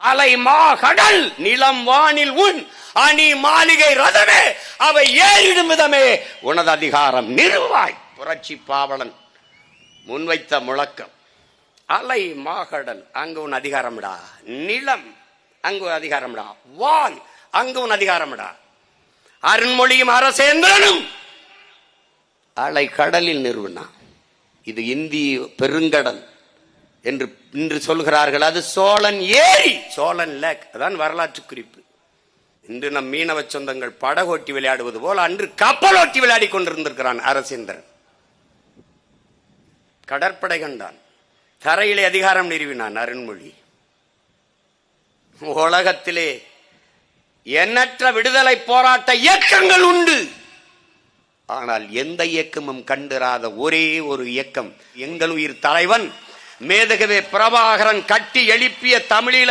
அலை மா கடல் நிலம் வானில் உன் அணி மாளிகை ரதமே அவை ஏறிடும் விதமே. உனது அதிகாரம் நிறுவாய் புரட்சி பாவலன். முன்வைத்த முழக்கம். அலை மாகடல் அங்கு உன் அதிகாரம்டா. நிலம் அங்கு உன் அதிகாரம்டா. வான் அங்கு உன் அதிகாரம்டா. அருண்மொழியும் அரசேந்திரனும் அலை கடலில் நிறுவனா இது இந்திய பெருங்கடல். என்று இன்று சொல்கிறார்கள். அது சோழன் ஏரி. சோழன் லேக். அதான் வரலாற்று குறிப்பு. இன்று நம் மீனவ சொந்தங்கள் படகோட்டி விளையாடுவது போல் அன்று கப்பலோட்டி விளையாடி கொண்டிருந்திருக்கிறான் அரசேந்திரன். கடற்படை கண்டான் தரையிலே அதிகாரம் நிறுவினான் அருண்மொழி. உலகத்திலே எண்ணற்ற விடுதலை போராட்ட இயக்கங்கள் உண்டு. ஆனால் எந்த இயக்கமும் கண்டிராத ஒரே ஒரு இயக்கம். எங்கள் உயிர் தலைவன். மேதகவே பிரபாகரன் கட்டி எழுப்பிய தமிழீழ